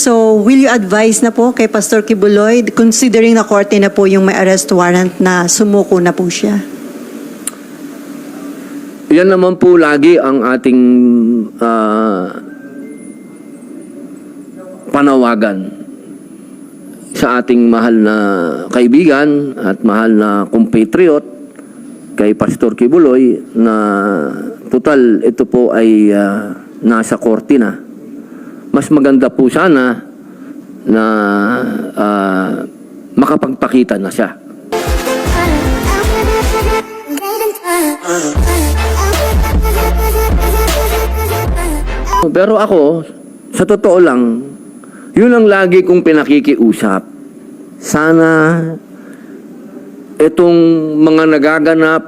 So, will you advise na po kay Pastor Kibuloy, considering na korte na po yung may arrest warrant na sumuko na po siya? Yan naman po lagi ang ating ah, panawagan sa ating mahal na kaibigan at mahal na compatriot kay Pastor Kibuloy na total ito po ay ah, nasa korte na. Mas maganda po sana na ah, makapagpakita na siya. Pero ako, sa totoo lang, yun ang lagi kong pinakikiusap. Sana itong mga nagaganap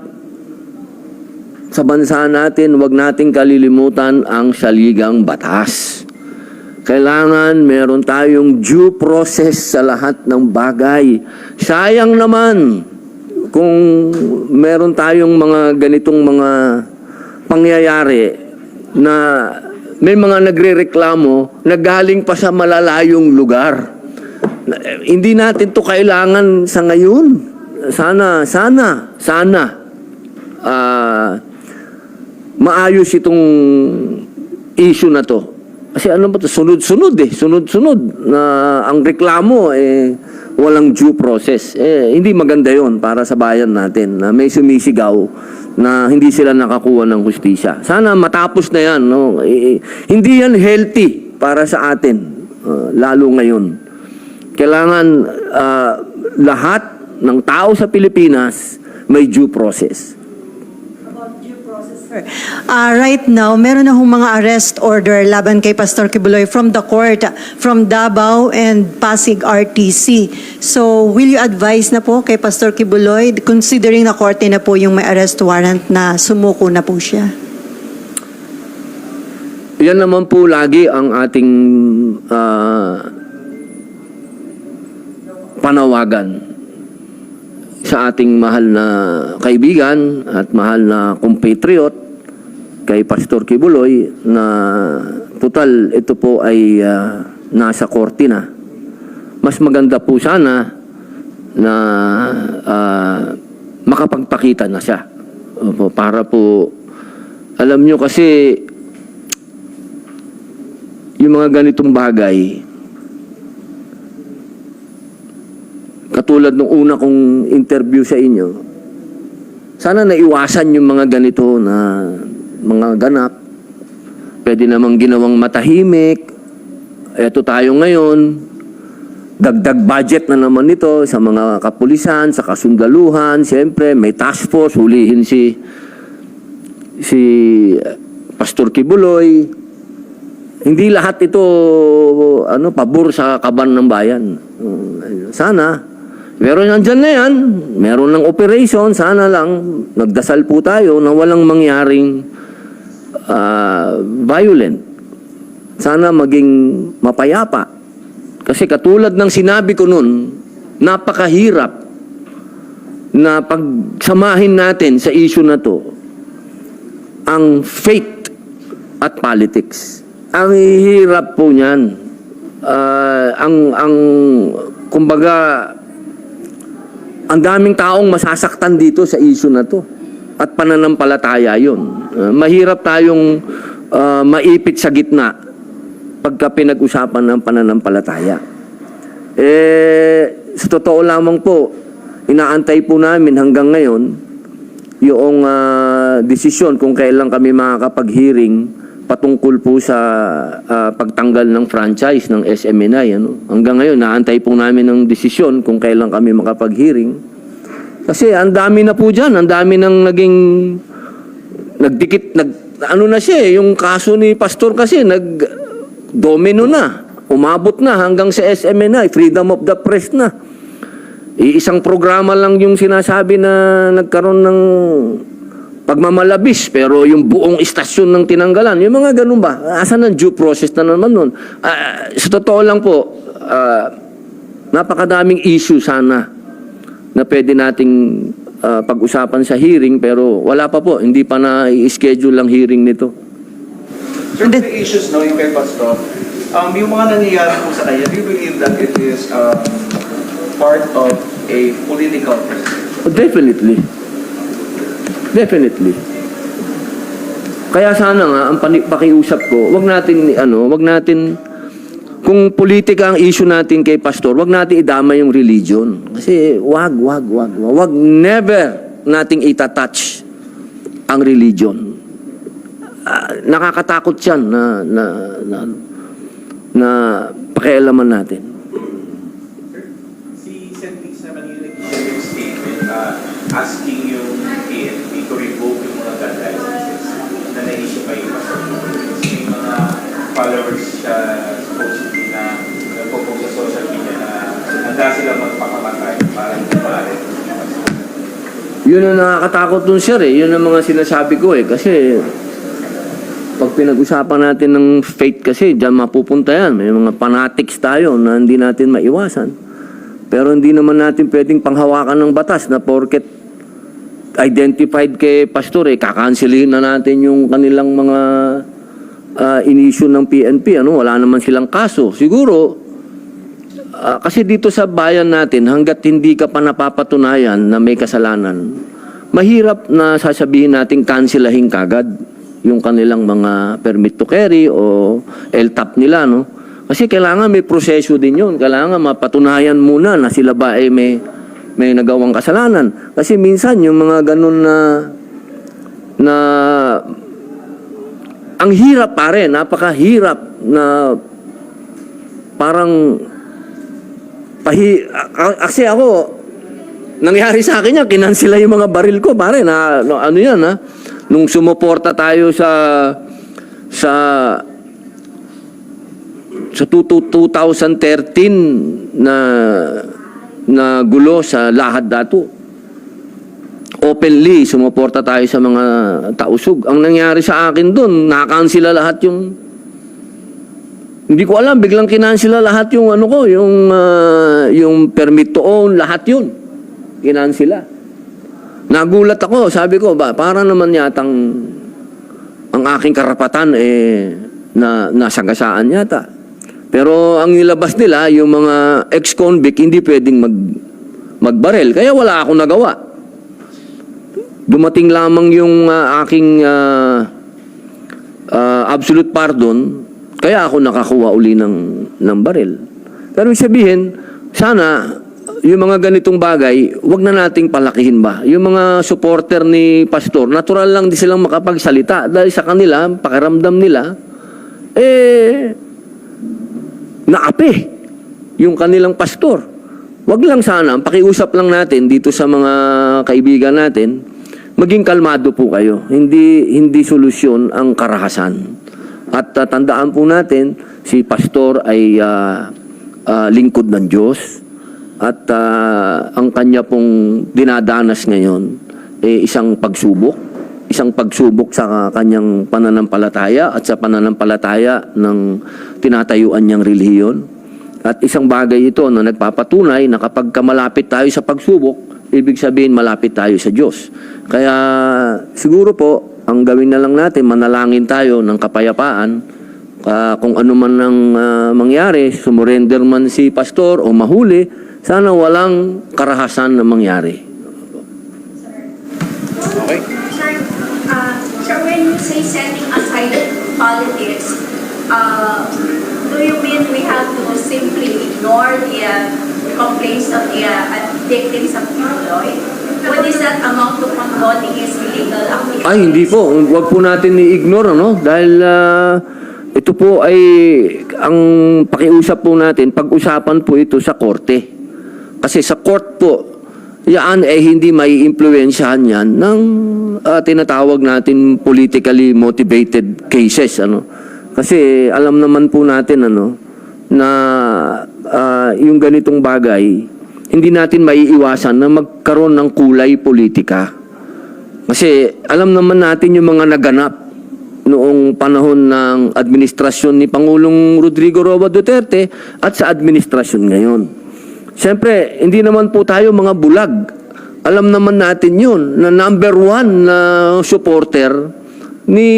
sa bansa natin, wag nating kalilimutan ang saligang batas. Kailangan meron tayong due process sa lahat ng bagay. Sayang naman kung meron tayong mga ganitong mga pangyayari na may mga nagrereklamo na galing pa sa malalayong lugar. Eh, Hindi natin to kailangan sa ngayon. Sana, sana, sana ah, maayos itong issue na to. Kasi ano ba to? Sunod-sunod eh. Sunod-sunod na ang reklamo eh walang due process. Eh, hindi maganda yon para sa bayan natin na may sumisigaw na hindi sila nakakuha ng hustisya. Sana matapos na yan. No? Eh, eh, hindi yan healthy para sa atin. uh, lalo ngayon. Kailangan ah, lahat ng tao sa Pilipinas may due process. Ah, right now, meron na hong mga arrest order laban kay Pastor Kibuloy from the court, from Davao and Pasig RTC. So, will you advise na po kay Pastor Kibuloy, considering na korte na po yung may arrest warrant na sumuko na po siya? Yan naman po lagi ang ating ah, panawagan sa ating mahal na kaibigan at mahal na compatriot kay Pastor Kibuloy na total ito po ay ah, nasa korte na. Mas maganda po sana na ah, makapagpakita na siya. Opo, para po alam nyo kasi yung mga ganitong bagay, katulad nung una kong interview sa inyo, sana naiwasan yung mga ganito na mga ganap. Pwede namang ginawang matahimik. Eto tayo ngayon, dagdag budget na naman ito sa mga kapulisan, sa kasundaluhan, siyempre may task force, hulihin si si Pastor Kibuloy, hindi lahat ito ano pabor sa kaban ng bayan. Uh, Sana pero nandyan na yan, meron ng operation, sana lang, nagdasal po tayo na walang mangyaring ah, violent. Sana maging mapayapa. Kasi katulad ng sinabi ko nun, napakahirap na pagsamahin natin sa issue na to ang faith at politics. Ang hirap po niyan. Ah, ang ang kumbaga ang daming taong masasaktan dito sa issue na to at pananampalataya 'yon. Ah, mahirap tayong ah, maipit sa gitna pagka pinag-usapan ng pananampalataya. Eh, sa totoo lamang po, inaantay po namin hanggang ngayon yung ah, desisyon kung kailan kami makakapag-hearing patungkol po sa ah, pagtanggal ng franchise ng SMNI. Ano? Hanggang ngayon, naantay po namin ng desisyon kung kailan kami makapag-hearing. Kasi ang dami na po dyan, ang dami nang naging nagdikit, nag, ano na siya eh, yung kaso ni Pastor kasi, nag domino na, umabot na hanggang sa SMNI, freedom of the press na. Iisang programa lang yung sinasabi na nagkaroon ng pagmamalabis pero yung buong istasyon ng tinanggalan. Yung mga ganun ba? Asan ang due process na naman nun? Ah, sa totoo lang po, ah, napakadaming issue sana na pwede nating ah, pag-usapan sa hearing pero wala pa po. Hindi pa na i-schedule ang hearing nito. Sir, the issues no, yung kay Pastor, Um, yung mga nangyayari po sa kanya, do you believe that it is um, part of a political persecution? Oh, Definitely. Definitely. Kaya sana nga ang pakiusap ko, wag natin ano, wag natin kung politika ang issue natin kay pastor, wag natin idama yung religion. Kasi wag, wag, wag, wag, wag never nating itatouch ang religion. Ah, nakakatakot 'yan na na na, na pakialaman natin. Si naman yung nag-issue yung uh, asking yung PNP to revoke yung mga gun licenses na na-issue pa yung Yun ang nakakatakot dun, sir, eh. Yun ang mga sinasabi ko, eh. Kasi, pag pinag-usapan natin ng faith kasi, dyan mapupunta yan. May mga fanatics tayo na hindi natin maiwasan. Pero hindi naman natin pwedeng panghawakan ng batas na porket identified kay pastor, eh, kakansilin na natin yung kanilang mga uh, in-issue ng PNP. Ano? Wala naman silang kaso. Siguro, Ah, kasi dito sa bayan natin, hanggat hindi ka pa napapatunayan na may kasalanan, mahirap na sasabihin natin kansilahin kagad yung kanilang mga permit to carry o LTAP nila, no? Kasi kailangan may proseso din yun. Kailangan mapatunayan muna na sila ba ay may, may nagawang kasalanan. Kasi minsan yung mga ganun na na ang hirap pare, napakahirap na parang pahi kasi ako nangyari sa akin yan kinansila yung mga baril ko pare na no, ano yan ha? Nung sumuporta tayo sa sa sa tu- tu- 2013 na na gulo sa lahat dato openly sumuporta tayo sa mga tausog ang nangyari sa akin doon nakansila lahat yung hindi ko alam, biglang kinansila lahat yung ano ko, yung ah, yung permit to own, lahat yun. Kinansila. Nagulat ako, sabi ko, ba, para naman yatang ang aking karapatan eh na nasagasaan yata. Pero ang nilabas nila, yung mga ex-convict, hindi pwedeng mag, magbarel. Kaya wala akong nagawa. Dumating lamang yung ah, aking ah, ah, absolute pardon, kaya ako nakakuha uli ng, ng baril. Pero sabihin, sana yung mga ganitong bagay, wag na nating palakihin ba? Yung mga supporter ni pastor, natural lang di silang makapagsalita dahil sa kanila, pakiramdam nila, eh, naapi yung kanilang pastor. Wag lang sana, pakiusap lang natin dito sa mga kaibigan natin, maging kalmado po kayo. Hindi hindi solusyon ang karahasan. At uh, tandaan po natin, si pastor ay ah, ah, lingkod ng Diyos at ah, ang kanya pong dinadanas ngayon eh isang pagsubok, isang pagsubok sa kanyang pananampalataya at sa pananampalataya ng tinatayuan niyang relihiyon. At isang bagay ito na nagpapatunay na kapag ka malapit tayo sa pagsubok, ibig sabihin malapit tayo sa Diyos. Kaya siguro po, ang gawin na lang natin, manalangin tayo ng kapayapaan. Ah, kung ano man ang ah, mangyari, sumurrender man si pastor o mahuli, sana walang karahasan na mangyari. Okay? Sir, uh, sir, when you say setting aside politics, uh, do you mean we have to simply ignore the uh, complaints of the uh, victims of Lloyd? Would is that amount to Ay, hindi po. Huwag po natin i-ignore, ano? Dahil ah, ito po ay ang pakiusap po natin, pag-usapan po ito sa korte. Kasi sa court po, yan eh hindi may impluensyahan yan ng ah, tinatawag natin politically motivated cases, ano? Kasi alam naman po natin, ano, na ah, yung ganitong bagay, hindi natin maiiwasan na magkaroon ng kulay politika. Kasi alam naman natin yung mga naganap noong panahon ng administrasyon ni Pangulong Rodrigo Roa Duterte at sa administrasyon ngayon. Siyempre, hindi naman po tayo mga bulag. Alam naman natin yun na number one na supporter ni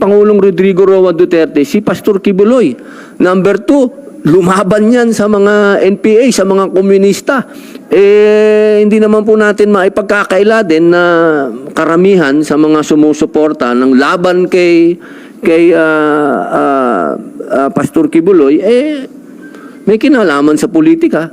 Pangulong Rodrigo Roa Duterte, si Pastor Kibuloy. Number two, lumaban yan sa mga NPA, sa mga komunista. Eh, hindi naman po natin maipagkakaila din na karamihan sa mga sumusuporta ng laban kay kay ah, ah, ah, Pastor Kibuloy, eh, may kinalaman sa politika.